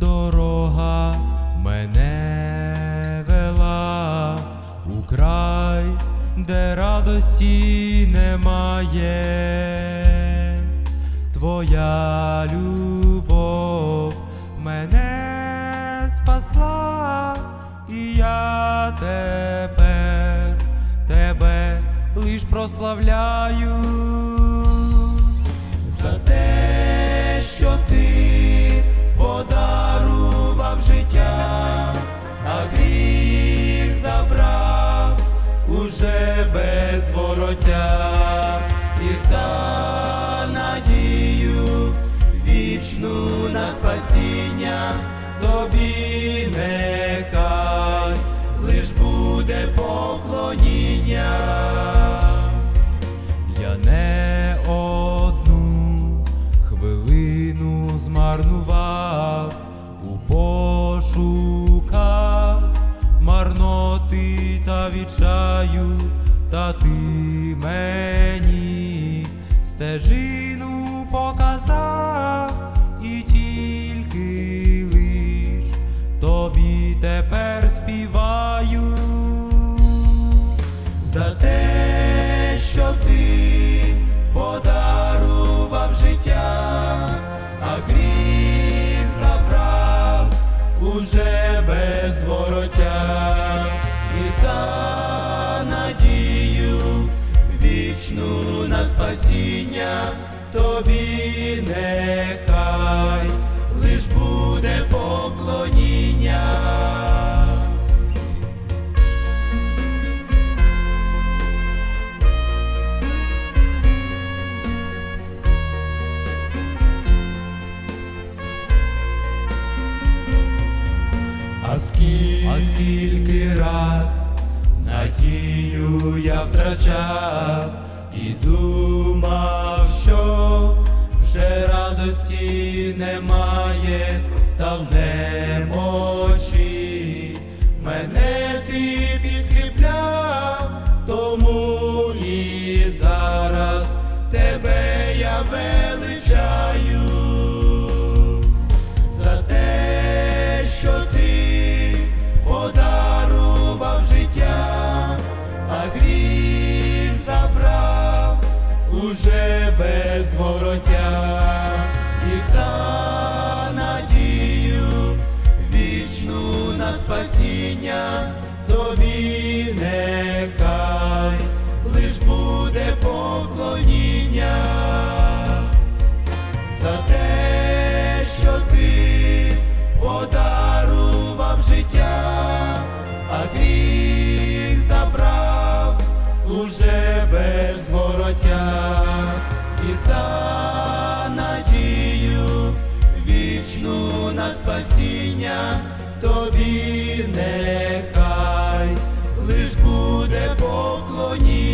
дорога мене вела у край, де радості немає, твоя любов мене спасла, і я тепер тебе лиш прославляю. За те, що ти без вороття і за надію вічну на спасіння тобі нехай лиш буде поклоніння. Я не одну хвилину змарнував у пошуках марноти та відчаю, та ти мені стежину показав і тільки лиш тобі тепер співаю спасіння тобі нехай лиш буде поклоніння. А скільки, а скільки раз надію я втрачав і думав, що вже радості немає, та в немочі вороття і за надію вічну на спасіння тобі нехай. Лиш буде поклоніння за те, що ти подарував життя, а гріх забрав уже без вороття і за надію вічну на спасіння тобі нехай, лиш буде поклоніння.